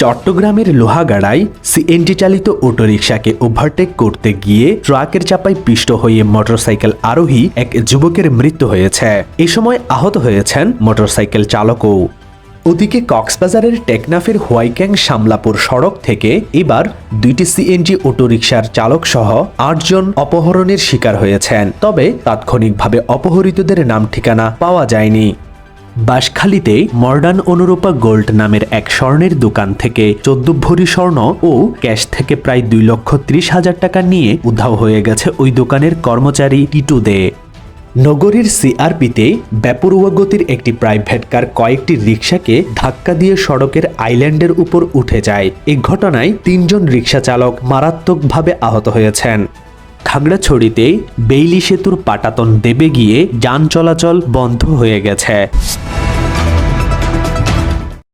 চট্টগ্রামের লোহাগাড়ায় সিএনজি চালিত অটোরিকশাকে ওভারটেক করতে গিয়ে ট্রাকের চাপায় পিষ্ট হয়ে মোটরসাইকেল আরোহী এক যুবকের মৃত্যু হয়েছে। এ সময় আহত হয়েছেন মোটরসাইকেল চালকও। ওদিকে কক্সবাজারের টেকনাফের হোয়াইক্যাং সামলাপুর সড়ক থেকে এবার দুইটি সিএনজি অটোরিকশার চালক সহ আটজন অপহরণের শিকার হয়েছেন। তবে তাৎক্ষণিকভাবে অপহৃতদের নাম ঠিকানা পাওয়া যায়নি। বাঁশখালীতে মডার্ন অনুরূপা গোল্ড নামের এক স্বর্ণের দোকান থেকে চোদ্দ ভরি স্বর্ণ ও ক্যাশ থেকে প্রায় দুই লক্ষ ত্রিশ হাজার টাকা নিয়ে উধাও হয়ে গেছে ওই দোকানের কর্মচারী টিটু দে। নগরীর সিআরপিতে বেপরোয়া গতির একটি প্রাইভেট কার কয়েকটি রিকশাকে ধাক্কা দিয়ে সড়কের আইল্যান্ডের উপর উঠে যায়। এই ঘটনায় তিনজন রিকশা চালক মারাত্মকভাবে আহত হয়েছেন। খাগড়াছড়িতে বেইলি সেতুর পাটাতন দেবে গিয়ে যান চলাচল বন্ধ হয়ে গেছে।